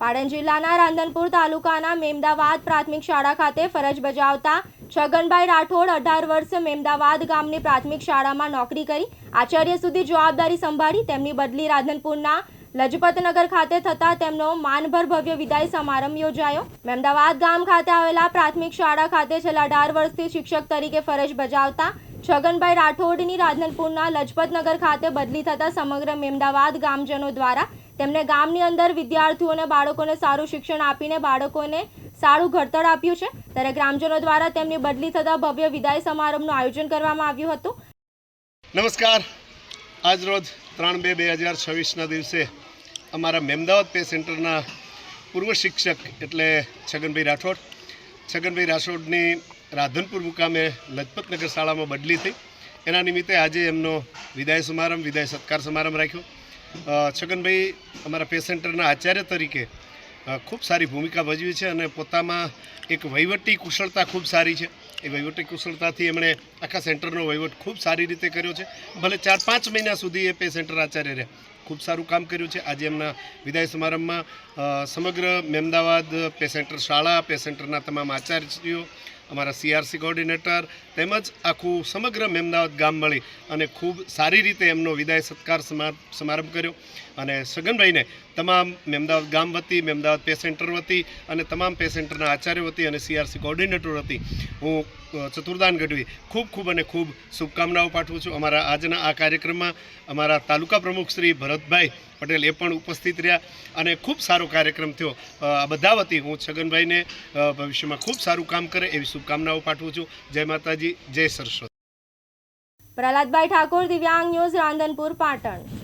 પાટણ જિલ્લાના રાંધનપુર તાલુકાના મેમદાવાદ પ્રાથમિક શાળા ખાતે ફરજ બજાવતા છગનભાઈ રાઠોડ અઢાર વર્ષ મેમદાવાદ ગામની પ્રાથમિક શાળામાં નોકરી કરી, આચાર્ય સુધી જવાબદારી સંભાળી, તેમની બદલી રાધનપુરના લજપતનગર ખાતે થતા તેમનો માનભર ભવ્ય વિદાય સમારંભ યોજાયો. મેમદાવાદ ગામ ખાતે આવેલા પ્રાથમિક શાળા ખાતે છેલ્લા અઢાર વર્ષથી શિક્ષક તરીકે ફરજ બજાવતા છગનભાઈ રાઠોડની રાધનપુરના લજપતનગર ખાતે બદલી થતા સમગ્ર મેમદાવાદ ગામજનો દ્વારા તેમને ગામની અંદર વિદ્યાર્થીઓને બાળકોને સારું શિક્ષણ આપીને બાળકોને સારું ઘડતર આપ્યું છે. ત્યારે ગ્રામજનો દ્વારા તેમની બદલી થતા ભવ્ય વિદાય સમારંભનું આયોજન કરવામાં આવ્યું હતું. નમસ્કાર. આજ રોજ ત્રણ બે બે હજાર છવ્વીસના દિવસે અમારા મેમદાવાદ પે સેન્ટરના પૂર્વ શિક્ષક એટલે છગનભાઈ રાઠોડ છગનભાઈ રાઠોડની રાધનપુર મુકામે લજપતનગર શાળામાં બદલી થઈ. એના નિમિત્તે આજે એમનો વિદાય સમારંભ, વિદાય સત્કાર સમારંભ રાખ્યો. છગનભાઈ અમારા પેસેન્ટરના આચાર્ય તરીકે ખૂબ સારી ભૂમિકા ભજવી છે અને પોતામાં એક વહીવટી કુશળતા ખૂબ સારી છે. એ વહીવટી કુશળતાથી એમણે આખા સેન્ટરનો વહીવટ ખૂબ સારી રીતે કર્યો છે. ભલે ચાર પાંચ મહિના સુધી એ પે સેન્ટર આચાર્ય રહ્યા ખૂબ સારું કામ કર્યું છે. આજે એમના વિદાય સમારંભમાં સમગ્ર મેમદાવાદ પે સેન્ટર શાળા પે સેન્ટરના તમામ આચાર્યશ્રીઓ અમારા સીઆરસી કોઓર્ડિનેટર તેમજ આખું સમગ્ર મેમદાવાદ ગામ મળી અને ખૂબ સારી રીતે એમનો વિદાય સત્કાર સમા- સમારંભ કર્યો. અને સગનભાઈને તમામ મેમદાવાદ ગામ વતી, મેમદાવાદ પેસેન્ટર વતી અને તમામ પેસેન્ટરના આચાર્ય વતી અને સીઆરસી કોઓર્ડિનેટર વતી હું ચતુર્દાન ગઢવી ખૂબ ખૂબ અને ખૂબ શુભકામનાઓ પાઠવું છું. અમારા આજના આ કાર્યક્રમમાં અમારા તાલુકા પ્રમુખ શ્રી ભરતભાઈ પટેલ એ પણ ઉપસ્થિત રહ્યા અને ખૂબ સારો કાર્યક્રમ થયો. આ બધા વતી હું છગનભાઈને ભવિષ્યમાં ખૂબ સારું કામ કરે એવી શુભકામનાઓ પાઠવું છું. જય માતાજી, જય સરસ્વતી. પ્રહલાદભાઈ ઠાકોર, દિવ્યાંગ ન્યૂઝ રાંધનપુર, પાટણ.